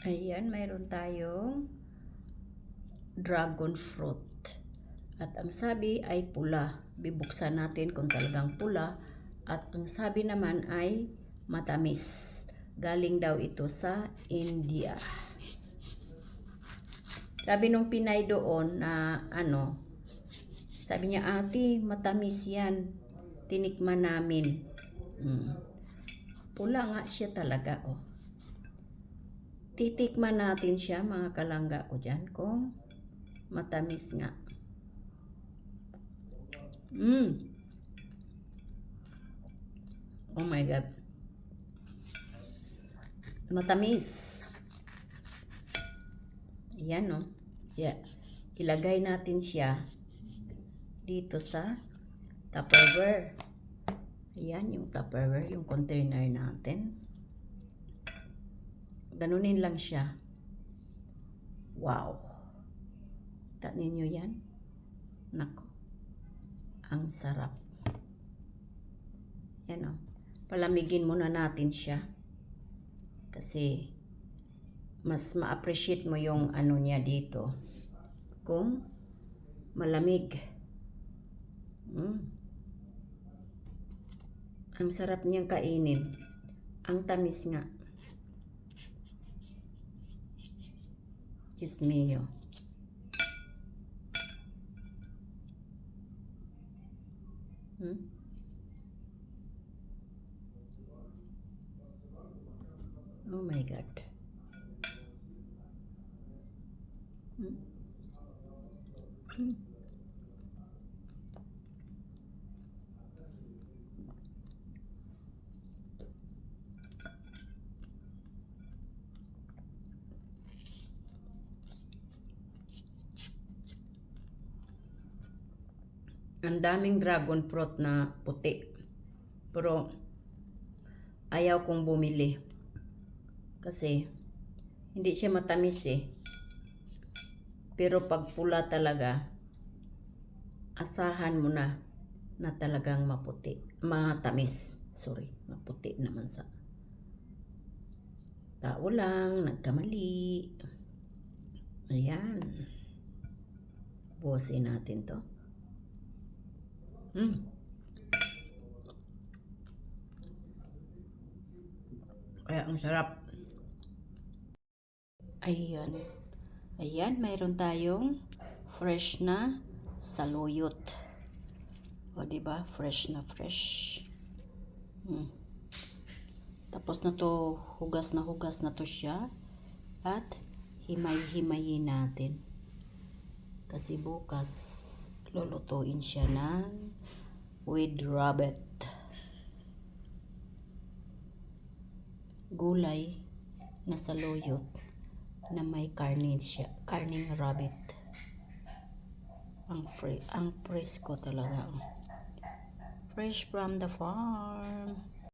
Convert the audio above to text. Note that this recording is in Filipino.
Ayan, mayroon tayong dragon fruit. At ang sabi ay pula. Bibuksan natin kung talagang pula. At ang sabi naman ay matamis. Galing daw ito sa India. Sabi nung Pinay doon na ano, sabi niya, ate, matamis yan. Tinikman namin. Mm. Pula nga siya talaga, oh. Titikman natin siya, mga kalangga ko dyan, kung matamis nga. Mm. Oh my God. Matamis. Yan, no? Yeah. Ilagay natin siya dito sa Tupperware. Ayan yung Tupperware, yung container natin. Ganunin lang siya. Wow. Kita ninyo yan? Nako. Ang sarap. Yan o. Palamigin muna natin siya. Kasi mas ma-appreciate mo yung ano niya dito. Kung malamig. Mm. Ang sarap niyang kainin. Ang tamis nga. Diyos mio. Hmm? Oh my God. Hmm? Hmm. Ang daming dragon fruit na puti. Pero ayaw kong bumili. Kasi hindi siya matamis eh. Pero pag pula talaga, asahan mo na na talagang maputi. Matamis. Sorry, maputi naman sa tao lang, nagkamali. Ayan. Buwasin natin to. Mm. Kaya ang sarap. Ayan. Ayan, mayroon tayong fresh na saluyot. O, ba? Fresh na fresh. Mm. Tapos na to, hugas na hugas na to siya. At himay-himayin natin. Kasi bukas, lulutuin siya ng with rabbit. Gulay na saluyot na may karne siya, karning rabbit. Ang free, ang presko talaga. Fresh from the farm.